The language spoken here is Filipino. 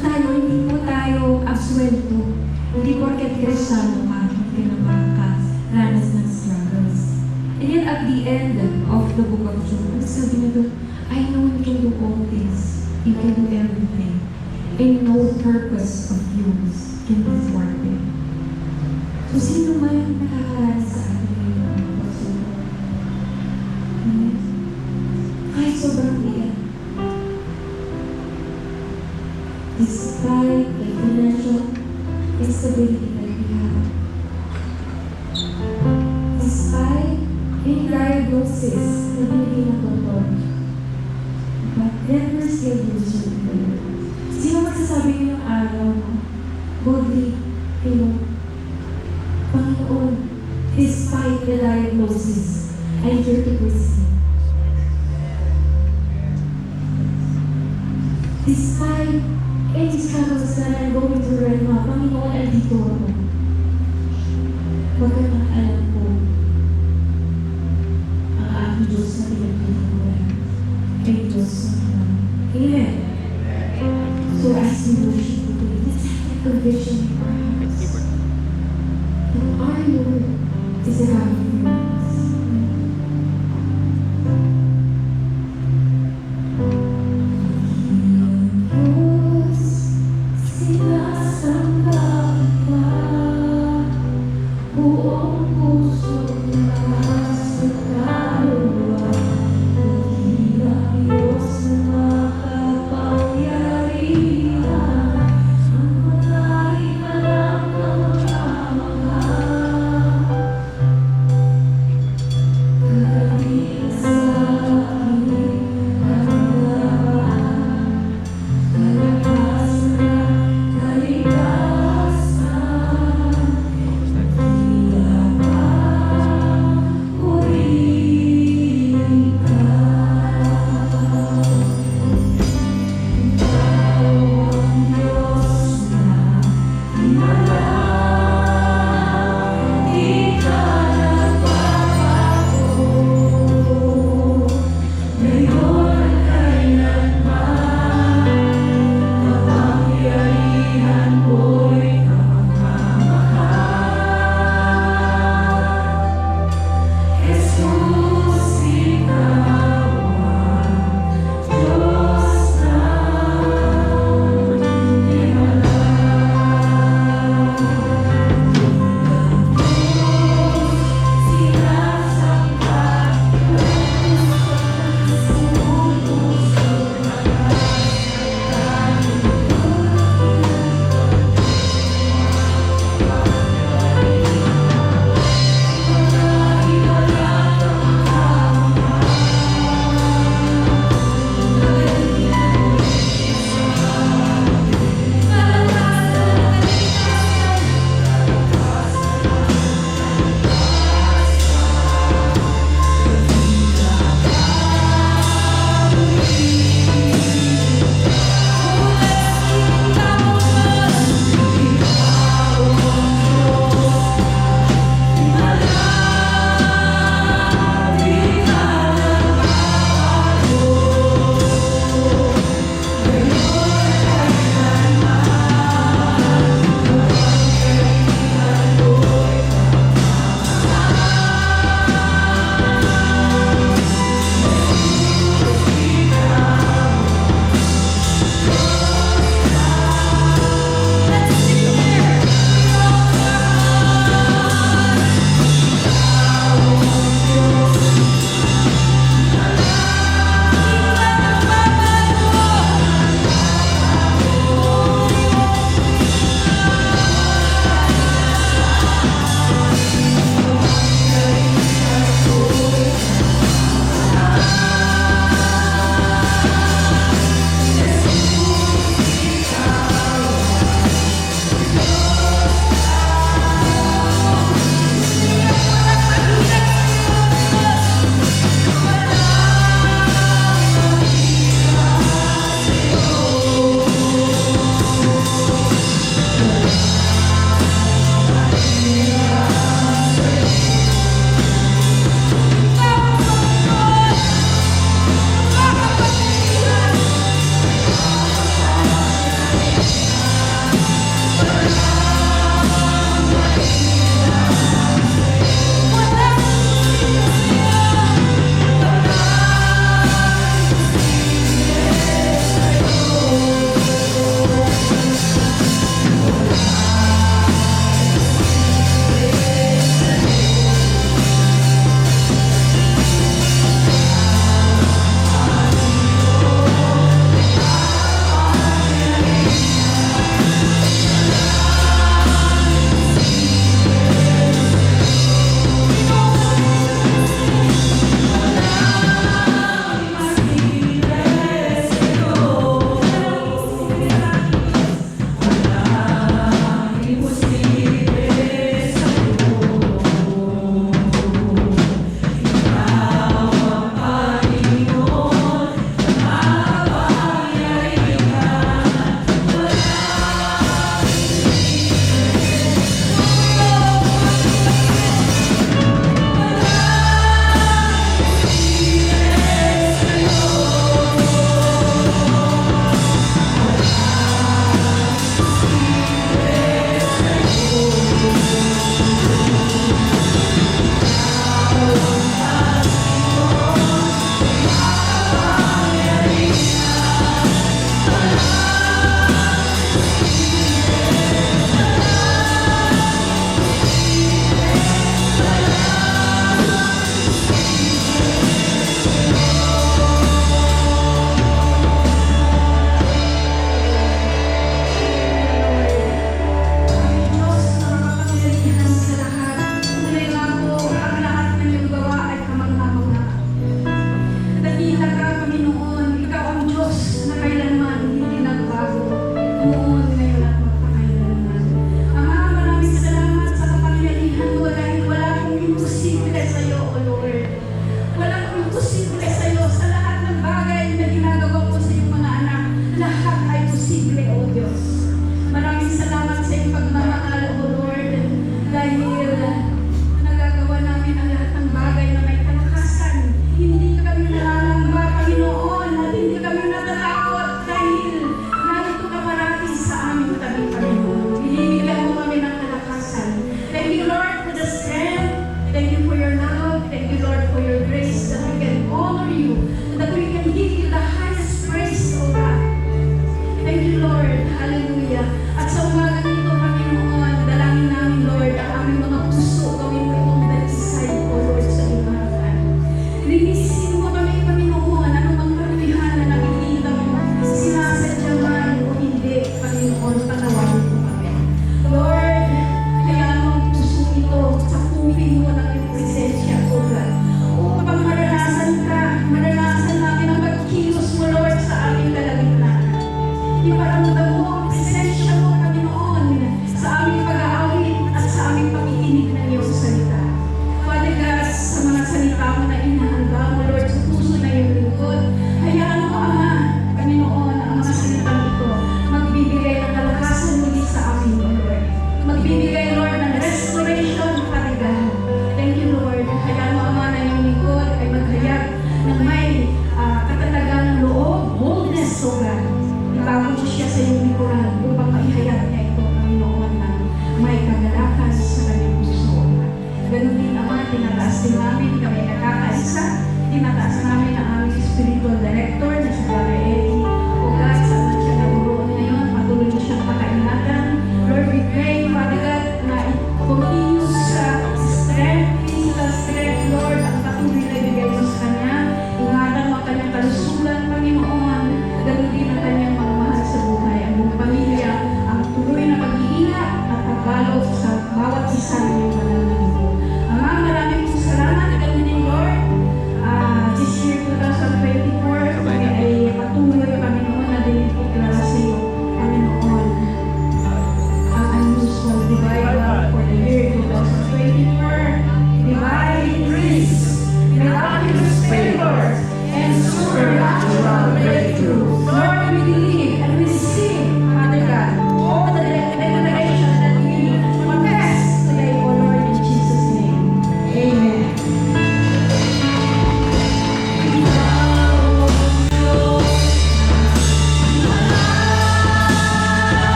tayo, hindi po tayo absuelto. Hindi porket kristyano ka, hindi ka nakakaranas ng struggles. And yet at the end of the book of Job, sabi niya doon, I know you can do all things. You can do everything. And no purpose of yours can be thwarted. So sino man nakakaranas sa atin diagnosis na totoo. But never you serve the Lord. Sino magsasabi ngayong araw mo, boldly, know, Panginoon, despite the diagnosis, I'm here